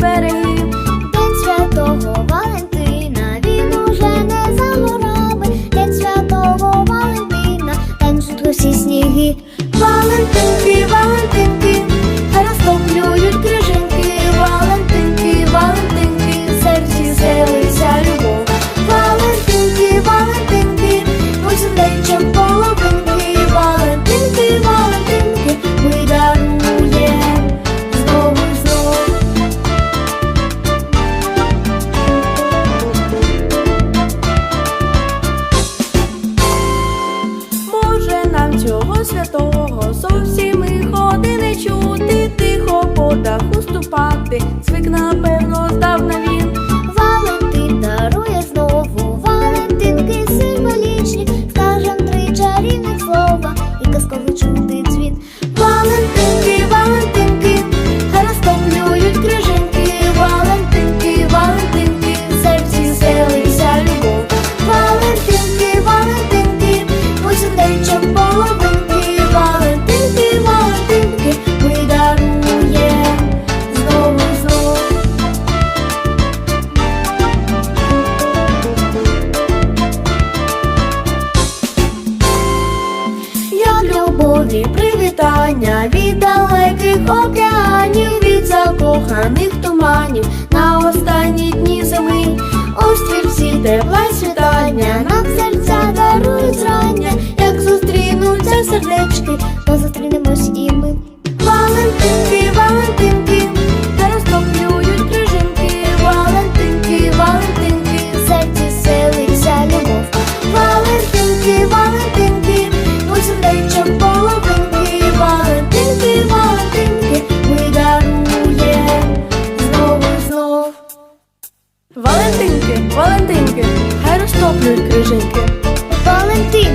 берегів, святого Валентина, він уже не за горами, святого Валентина, там ждуть усі сніги, Валентинки. цього святого зовсім. любові, привітання від далеких океанів, від закоханих туманів на останні дні зими, острів всі тепла світа. Валентинки, Валентинки, хай розтоплюють крижинки. Валентинки,